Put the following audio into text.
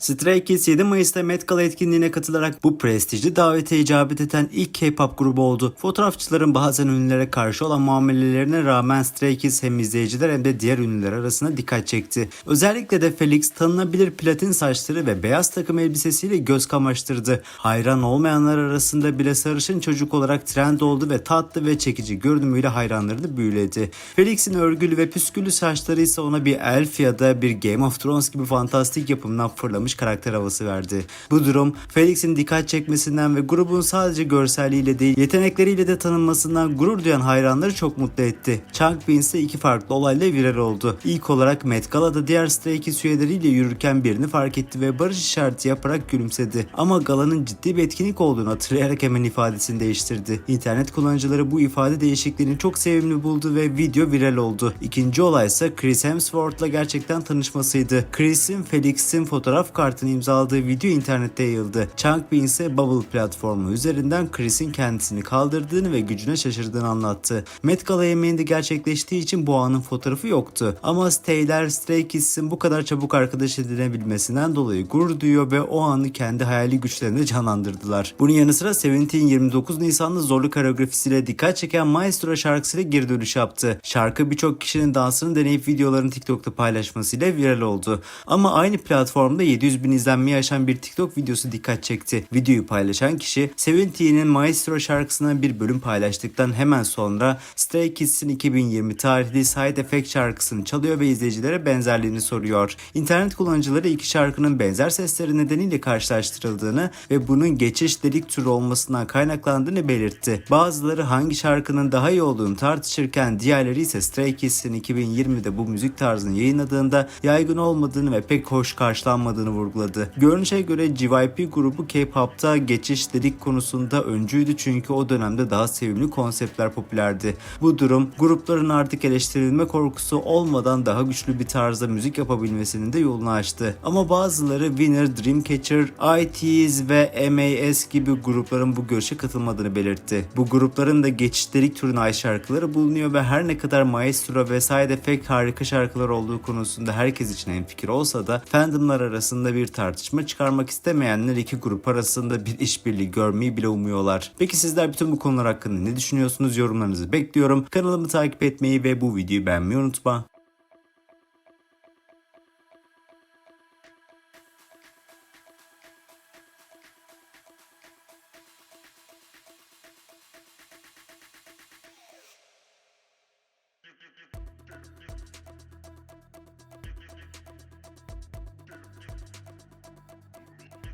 Stray Kids 7 Mayıs'ta Met Gala etkinliğine katılarak bu prestijli davete icabet eden ilk K-pop grubu oldu. Fotoğrafçıların bazen ünlülere karşı olan muamelelerine rağmen Stray Kids hem izleyiciler hem de diğer ünlüler arasında dikkat çekti. Özellikle de Felix tanınabilir platin saçları ve beyaz takım elbisesiyle göz kamaştırdı. Hayran olmayanlar arasında bile sarışın çocuk olarak trend oldu ve tatlı ve çekici görünümüyle hayranlarını büyüledi. Felix'in örgülü ve püsküllü saçları ise ona bir elf ya da bir Game of Thrones gibi fantastik yapımdan fırlamış karakter havası verdi. Bu durum Felix'in dikkat çekmesinden ve grubun sadece görselliğiyle değil yetenekleriyle de tanınmasından gurur duyan hayranları çok mutlu etti. Chang Bin ise iki farklı olayla viral oldu. İlk olarak Met Gala'da diğer Stray Kids üyeleriyle yürürken birini fark etti ve barış işareti yaparak gülümsedi. Ama galanın ciddi bir etkinlik olduğunu hatırlayarak hemen ifadesini değiştirdi. İnternet kullanıcıları bu ifade değişikliğini çok sevimli buldu ve video viral oldu. İkinci olay ise Chris Hemsworth'la gerçekten tanışmasıydı. Chris'in Felix'in fotoğraf kartını imzaladığı video internette yayıldı. Chang Bin ise Bubble platformu üzerinden Chris'in kendisini kaldırdığını ve gücüne şaşırdığını anlattı. Met Gala yemeğinde gerçekleştiği için bu anın fotoğrafı yoktu. Ama Stayler Stray Kids'in bu kadar çabuk arkadaş edinebilmesinden dolayı gurur duyuyor ve o anı kendi hayali güçlerinde canlandırdılar. Bunun yanı sıra Seventeen 29 Nisan'da zorlu koreografisiyle dikkat çeken Maestro şarkısıyla geri dönüş yaptı. Şarkı birçok kişinin dansını deneyip videolarını TikTok'ta paylaşmasıyla viral oldu. Ama aynı platformda 700 bin izlenmeyi aşan bir TikTok videosu dikkat çekti. Videoyu paylaşan kişi Seventeen'in Maestro şarkısına bir bölüm paylaştıktan hemen sonra Stray Kids'in 2020 tarihli Side Effect şarkısını çalıyor ve izleyicilere benzerliğini soruyor. İnternet kullanıcıları iki şarkının benzer sesleri nedeniyle karşılaştırıldığını ve bunun geçiş delik türü olmasından kaynaklandığını belirtti. Bazıları hangi şarkının daha iyi olduğunu tartışırken diğerleri ise Stray Kids'in 2020'de bu müzik tarzını yayınladığında yaygın olmadığını ve pek hoş karşılanmadığını vurguladı. Görünüşe göre JYP grubu K-pop'ta geçiş delik konusunda öncüydü çünkü o dönemde daha sevimli konseptler popülerdi. Bu durum grupların artık eleştirilme korkusu olmadan daha güçlü bir tarzda müzik yapabilmesinin de yolunu açtı. Ama bazıları Winner, Dreamcatcher, ITZ ve MAS gibi grupların bu görüşe katılmadığını belirtti. Bu grupların da geçiştelik türüne ait şarkıları bulunuyor ve her ne kadar Maestro ve Side Effect harika şarkılar olduğu konusunda herkes için hemfikir olsa da fandomlar arasında bir tartışma çıkarmak istemeyenler iki grup arasında bir işbirliği görmeyi bile umuyorlar. Peki sizler bütün bu konular hakkında ne düşünüyorsunuz? Yorumlarınızı bekliyorum. Kanalımı takip etmeyi ve bu videoyu beğenmeyi unutma.